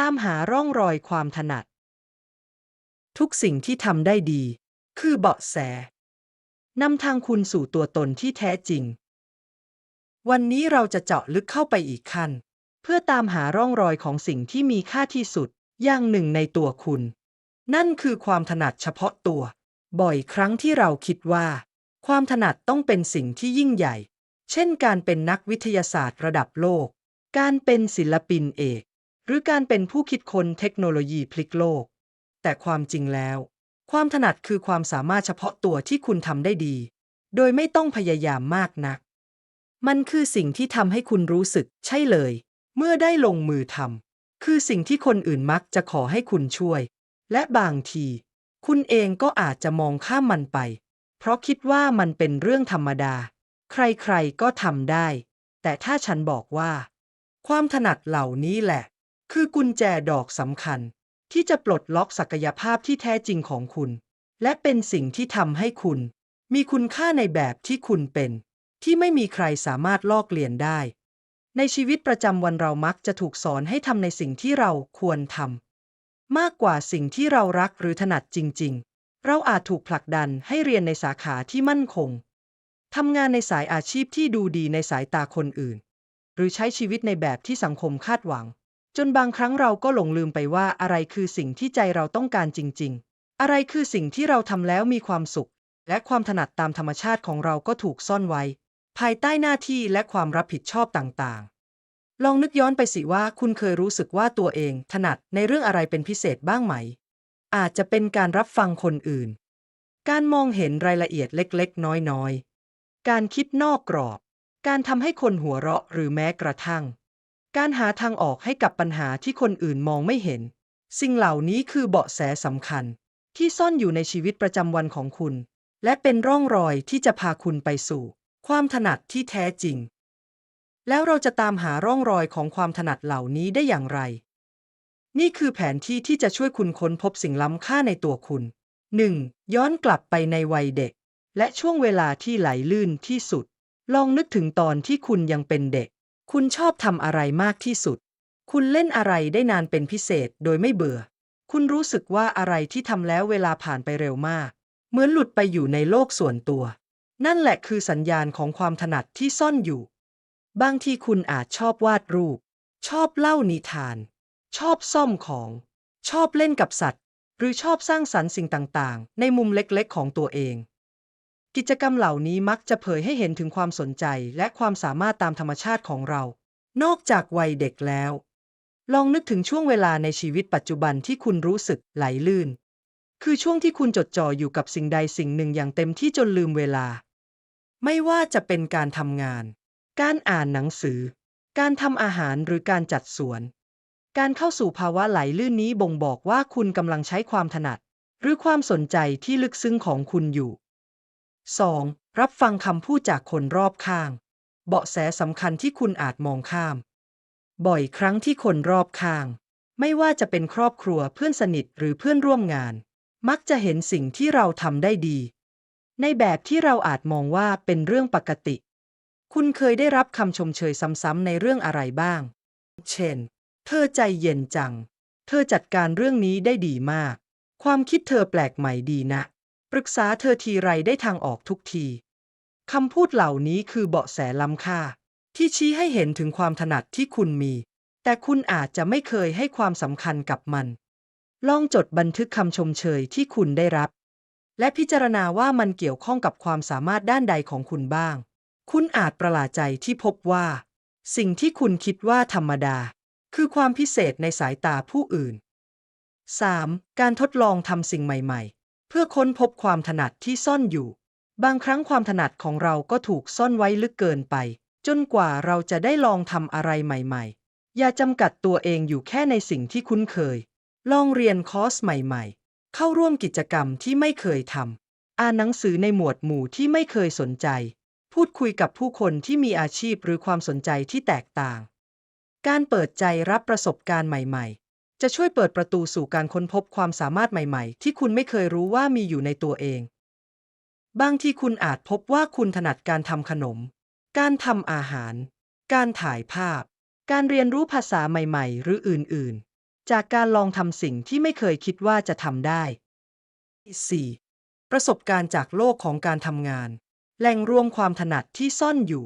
ตามหาร่องรอยความถนัด ทุกสิ่งที่ทำได้ดี คือเบาะแสนำทางคุณสู่ตัวตนที่แท้จริง วันนี้เราจะเจาะลึกเข้าไปอีกขั้น เพื่อตามหาร่องรอยของสิ่งที่มีค่าที่สุด อย่างหนึ่งในตัวคุณ นั่นคือความถนัดเฉพาะตัว บ่อยครั้งที่เราคิดว่า ความถนัดต้องเป็นสิ่งที่ยิ่งใหญ่ เช่นการเป็นนักวิทยาศาสตร์ระดับโลก การเป็นศิลปินเอก หรือการเป็นผู้คิดค้นเทคโนโลยีพลิกโลก แต่ความจริงแล้ว ความถนัดคือความสามารถเฉพาะตัวที่คุณทำได้ดี โดยไม่ต้องพยายามมากนัก มันคือสิ่งที่ทำให้คุณรู้สึก ใช่เลย เมื่อได้ลงมือทำคือสิ่งที่คนอื่นมักจะขอให้คุณช่วย และบางที คุณเองก็อาจจะมองข้ามมันไป เพราะคิดว่ามันเป็นเรื่องธรรมดา ใครๆก็ทำได้ แต่ถ้าฉันบอกว่า ความถนัดเหล่านี้แหละ คือกุญแจดอกสำคัญ ที่จะปลดล็อกศักยภาพที่แท้จริงของคุณ และเป็นสิ่งที่ทำให้คุณ มีคุณค่าในแบบที่คุณเป็น ที่ไม่มีใครสามารถลอกเลียนได้ ในชีวิตประจำวันเรามักจะถูกสอนให้ทำในสิ่งที่เราควรทำมากกว่าสิ่งที่เรารักหรือถนัดจริง ๆ เราอาจถูกผลักดันให้เรียนในสาขาที่มั่นคงทำงานในสายอาชีพที่ดูดีในสายตาคนอื่น หรือใช้ชีวิตในแบบที่สังคมคาดหวัง จนบางครั้งเราก็หลงลืมไปว่าอะไรคือสิ่งที่ใจเราต้องการจริง ๆ อะไรคือสิ่งที่เราทำแล้วมีความสุข และความถนัดตามธรรมชาติของเราก็ถูกซ่อนไว้ ภายใต้หน้าที่และความรับผิดชอบต่างๆ ลองนึกย้อนไปสิว่าคุณเคยรู้สึกว่าตัวเองถนัดในเรื่องอะไรเป็นพิเศษบ้างไหม อาจจะเป็นการรับฟังคนอื่น การมองเห็นรายละเอียดเล็กๆ น้อยๆ การคิดนอกกรอบ การทำให้คนหัวเราะหรือแม้กระทั่ง การหาทางออกให้กับปัญหาที่คนอื่นมองไม่เห็น สิ่งเหล่านี้คือเบาะแสสำคัญ ที่ซ่อนอยู่ในชีวิตประจำวันของคุณ และเป็นร่องรอยที่จะพาคุณไปสู่ ความถนัดที่แท้จริง แล้วเราจะตามหาร่องรอยของความถนัดเหล่านี้ได้อย่างไร นี่คือแผนที่ที่จะช่วยคุณค้นพบสิ่งล้ำค่าในตัวคุณ 1. ย้อนกลับไปในวัยเด็ก และช่วงเวลาที่ไหลลื่นที่สุด ลองนึกถึงตอนที่คุณยังเป็นเด็ก คุณชอบทำอะไรมากที่สุด คุณเล่นอะไรได้นานเป็นพิเศษโดยไม่เบื่อ คุณรู้สึกว่าอะไรที่ทำแล้วเวลาผ่านไปเร็วมาก เหมือนหลุดไปอยู่ในโลกส่วนตัว นั่นแหละคือสัญญาณของความถนัดที่ซ่อนอยู่ บางทีคุณอาจชอบวาดรูป ชอบเล่านิทาน ชอบซ่อมของ ชอบเล่นกับสัตว์ หรือชอบสร้างสรรค์สิ่งต่างๆ ในมุมเล็กๆ ของตัวเอง กิจกรรมเหล่านี้มักจะเผยให้เห็นถึงความสนใจและความสามารถตามธรรมชาติของเรา นอกจากวัยเด็กแล้ว ลองนึกถึงช่วงเวลาในชีวิตปัจจุบันที่คุณรู้สึกไหลลื่น คือช่วงที่คุณจดจ่ออยู่กับสิ่งใดสิ่งหนึ่งอย่างเต็มที่จนลืมเวลา ไม่ว่าจะเป็นการทำงาน การอ่านหนังสือ การทำอาหารหรือการจัดสวน การเข้าสู่ภาวะไหลลื่นนี้บ่งบอกว่าคุณกำลังใช้ความถนัด หรือความสนใจที่ลึกซึ้งของคุณอยู่ 2. รับฟังคำพูดจากคนรอบข้าง เบาะแสสำคัญที่คุณอาจมองข้าม บ่อยครั้งที่คนรอบข้าง ไม่ว่าจะเป็นครอบครัวเพื่อนสนิทหรือเพื่อนร่วมงาน มักจะเห็นสิ่งที่เราทำได้ดี ในแบบที่เราอาจมองว่าเป็นเรื่องปกติ คุณเคยได้รับคำชมเชยซ้ำๆในเรื่องอะไรบ้าง เช่น เธอใจเย็นจัง เธอจัดการเรื่องนี้ได้ดีมาก ความคิดเธอแปลกใหม่ดีนะ รึกษาเธอทีไรได้ทางออกทุกทีคำพูดเหล่านี้คือเบาะแสล้ำค่า ที่ชี้ให้เห็นถึงความถนัดที่คุณมี แต่คุณอาจจะไม่เคยให้ความสำคัญกับมัน ลองจดบันทึกคำชมเชยที่คุณได้รับ และพิจารณาว่ามันเกี่ยวข้องกับความสามารถด้านใดของคุณบ้าง คุณอาจประหลาดใจที่พบว่า สิ่งที่คุณคิดว่าธรรมดา คือความพิเศษในสายตาผู้อื่น 3. การทดลองทำสิ่งใหม่ๆ เพื่อค้นพบความถนัดที่ซ่อนอยู่ บางครั้งความถนัดของเราก็ถูกซ่อนไว้ลึกเกินไป จนกว่าเราจะได้ลองทำอะไรใหม่ ๆ อย่าจำกัดตัวเองอยู่แค่ในสิ่งที่คุ้นเคย ลองเรียนคอร์สใหม่ ๆ เข้าร่วมกิจกรรมที่ไม่เคยทำ อ่านหนังสือในหมวดหมู่ที่ไม่เคยสนใจ พูดคุยกับผู้คนที่มีอาชีพหรือความสนใจที่แตกต่าง การเปิดใจรับประสบการณ์ใหม่ ๆ จะช่วยเปิดประตูสู่การค้นพบความสามารถใหม่ๆ ที่คุณไม่เคยรู้ว่ามีอยู่ในตัวเอง บางที่คุณอาจพบว่าคุณถนัดการทำขนม การทำอาหาร การถ่ายภาพ การเรียนรู้ภาษาใหม่ๆ หรืออื่นๆ จากการลองทำสิ่งที่ไม่เคยคิดว่าจะทำได้ 4. ประสบการณ์จากโลกของการทำงาน แหล่งรวมความถนัดที่ซ่อนอยู่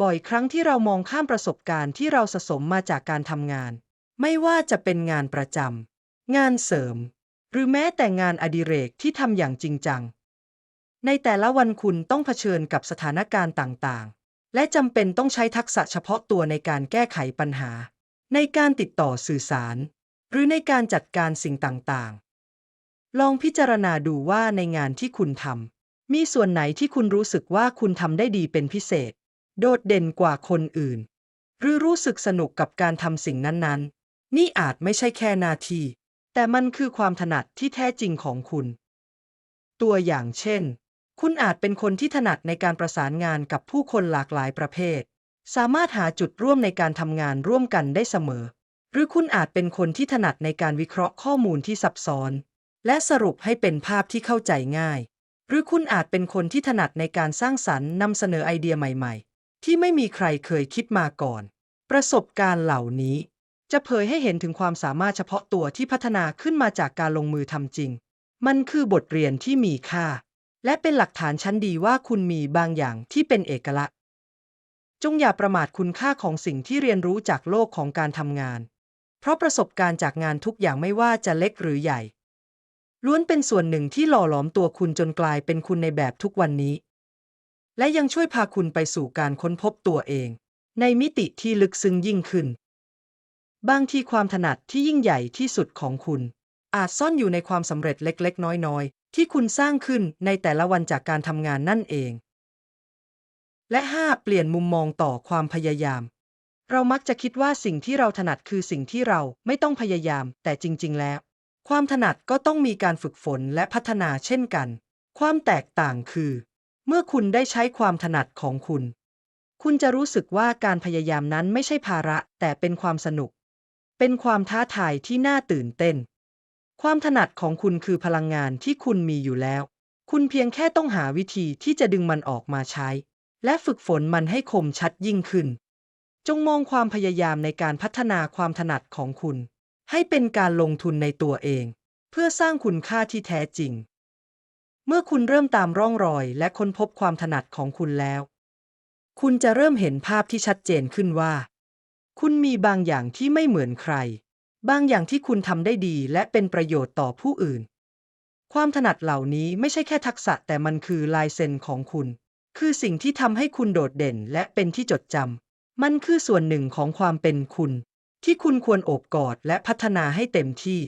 บ่อยครั้งที่เรามองข้ามประสบการณ์ที่เราสะสมมาจากการทำงาน ไม่ว่าจะเป็นงานประจำ งานเสริม หรือแม้แต่งานอดิเรกที่ทำอย่างจริงจัง ในแต่ละวันคุณต้องเผชิญกับสถานการณ์ต่างๆ และจำเป็นต้องใช้ทักษะเฉพาะตัวในการแก้ไขปัญหา ในการติดต่อสื่อสาร หรือในการจัดการสิ่งต่างๆ ลองพิจารณาดูว่าในงานที่คุณทำมีส่วนไหนที่คุณรู้สึกว่าคุณทำได้ดีเป็นพิเศษ โดดเด่นกว่าคนอื่น หรือรู้สึกสนุกกับการทำสิ่งนั้นๆ นี่อาจไม่ใช่แค่นาที แต่มันคือความถนัดที่แท้จริงของคุณ ตัวอย่างเช่น คุณอาจเป็นคนที่ถนัดในการประสานงานกับผู้คนหลากหลายประเภท สามารถหาจุดร่วมในการทำงานร่วมกันได้เสมอ หรือคุณอาจเป็นคนที่ถนัดในการวิเคราะห์ข้อมูลที่ซับซ้อน และสรุปให้เป็นภาพที่เข้าใจง่าย หรือคุณอาจเป็นคนที่ถนัดในการสร้างสรรค์นำเสนอไอเดียใหม่ ๆ ที่ไม่มีใครเคยคิดมาก่อน ประสบการณ์เหล่านี้ จะเผยให้เห็นถึงความสามารถเฉพาะตัวที่พัฒนาขึ้นมาจากการลงมือทำจริง มันคือบทเรียนที่มีค่า และเป็นหลักฐานชั้นดีว่าคุณมีบางอย่างที่เป็นเอกลักษณ์ จงอย่าประมาทคุณค่าของสิ่งที่เรียนรู้จากโลกของการทำงาน เพราะประสบการณ์จากงานทุกอย่างไม่ว่าจะเล็กหรือใหญ่ ล้วนเป็นส่วนหนึ่งที่หล่อหลอมตัวคุณจนกลายเป็นคุณในแบบทุกวันนี้ และยังช่วยพาคุณไปสู่การค้นพบตัวเอง ในมิติที่ลึกซึ้งยิ่งขึ้น บางทีความถนัดที่ยิ่งใหญ่ที่สุดของคุณ อาจซ่อนอยู่ในความสำเร็จเล็ก ๆ น้อย ๆ ที่คุณสร้างขึ้นในแต่ละวันจากการทำงานนั่นเอง และ 5. เปลี่ยนมุมมองต่อความพยายาม เรามักจะคิดว่าสิ่งที่เราถนัดคือสิ่งที่เราไม่ต้องพยายาม แต่จริง ๆ แล้ว ความถนัดก็ต้องมีการฝึกฝนและพัฒนาเช่นกัน ความแตกต่างคือ เมื่อคุณได้ใช้ความถนัดของคุณ คุณจะรู้สึกว่าการพยายามนั้นไม่ใช่ภาระ แต่เป็นความสนุก เป็นความท้าทายที่น่าตื่นเต้น ความถนัดของคุณคือพลังงานที่คุณมีอยู่แล้ว คุณเพียงแค่ต้องหาวิธีที่จะดึงมันออกมาใช้ และฝึกฝนมันให้คมชัดยิ่งขึ้น จงมองความพยายามในการพัฒนาความถนัดของคุณ ให้เป็นการลงทุนในตัวเอง เพื่อสร้างคุณค่าที่แท้จริง เมื่อคุณเริ่มตามร่องรอย และค้นพบความถนัดของคุณแล้ว คุณจะเริ่มเห็นภาพที่ชัดเจนขึ้นว่า คุณมีบางอย่างที่ไม่เหมือนใคร บางอย่างที่คุณทำได้ดีและเป็นประโยชน์ต่อผู้อื่น ความถนัดเหล่านี้ไม่ใช่แค่ทักษะแต่มันคือลายเซ็นของคุณ คือสิ่งที่ทำให้คุณโดดเด่นและเป็นที่จดจำ มันคือส่วนหนึ่งของความเป็นคุณ ที่คุณควรโอบกอดและพัฒนาให้เต็มที่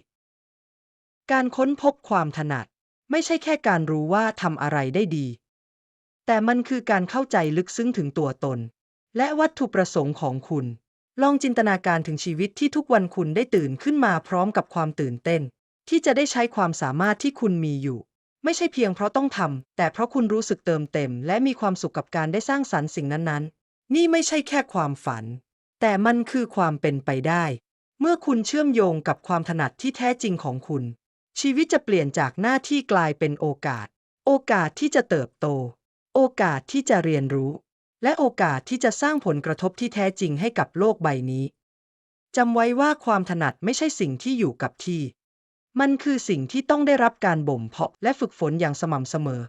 การค้นพบความถนัด ไม่ใช่แค่การรู้ว่าทำอะไรได้ดี แต่มันคือการเข้าใจลึกซึ้งถึงตัวตน และวัตถุประสงค์ของคุณ ลองจินตนาการถึงชีวิตที่ทุกวันคุณได้ตื่นขึ้นมาพร้อมกับความตื่นเต้น ที่จะได้ใช้ความสามารถที่คุณมีอยู่ ไม่ใช่เพียงเพราะต้องทำแต่เพราะคุณรู้สึกเติมเต็ม และมีความสุขกับการได้สร้างสรรค์สิ่งนั้นๆ นี่ไม่ใช่แค่ความฝัน แต่มันคือความเป็นไปได้ เมื่อคุณเชื่อมโยงกับความถนัดที่แท้จริงของคุณ ชีวิตจะเปลี่ยนจากหน้าที่กลายเป็นโอกาส โอกาสที่จะเติบโต โอกาสที่จะเรียนรู้ และโอกาสที่จะสร้างผลกระทบที่แท้จริงให้กับโลกใบนี้จำไว้ว่าความถนัดไม่ใช่สิ่งที่อยู่กับที่ มันคือสิ่งที่ต้องได้รับการบ่มเพาะและฝึกฝนอย่างสม่ำเสมอ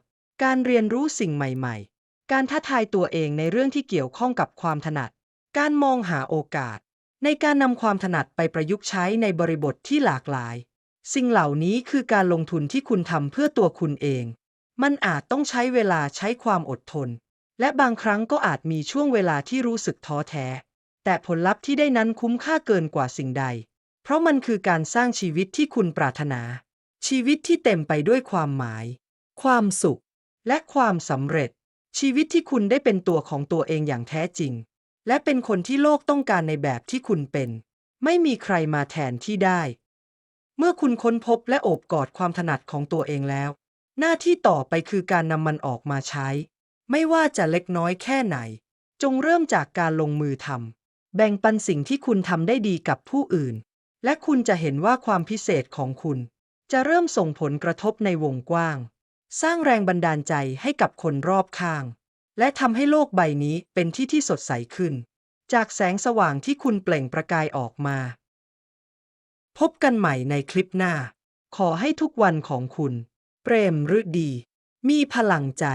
การเรียนรู้สิ่งใหม่ ๆ การท้าทายตัวเองในเรื่องที่เกี่ยวข้องกับความถนัด การมองหาโอกาส ในการนำความถนัดไปประยุกต์ใช้ในบริบทที่หลากหลาย สิ่งเหล่านี้คือการลงทุนที่คุณทำเพื่อตัวคุณเอง มันอาจต้องใช้เวลาใช้ความอดทน และบางครั้งก็อาจมีช่วงเวลาที่รู้สึกท้อแท้ แต่ผลลัพธ์ที่ได้นั้นคุ้มค่าเกินกว่าสิ่งใด เพราะมันคือการสร้างชีวิตที่คุณปรารถนา ชีวิตที่เต็มไปด้วยความหมาย ความสุข และความสำเร็จ ชีวิตที่คุณได้เป็นตัวของตัวเองอย่างแท้จริง และเป็นคนที่โลกต้องการในแบบที่คุณเป็น ไม่มีใครมาแทนที่ได้ เมื่อคุณค้นพบและโอบกอดความถนัดของตัวเองแล้ว หน้าที่ต่อไปคือการนำมันออกมาใช้ ไม่ว่าจะเล็กน้อยแค่ไหน จงเริ่มจากการลงมือทำแบ่งปันสิ่งที่คุณทำได้ดีกับผู้อื่น และคุณจะเห็นว่าความพิเศษของคุณ จะเริ่มส่งผลกระทบในวงกว้าง สร้างแรงบันดาลใจให้กับคนรอบข้าง และทำให้โลกใบนี้เป็นที่ที่สดใสขึ้น จากแสงสว่างที่คุณเปล่งประกายออกมา พบกันใหม่ในคลิปหน้า ขอให้ทุกวันของคุณ เปรมฤดี มีพลังใจ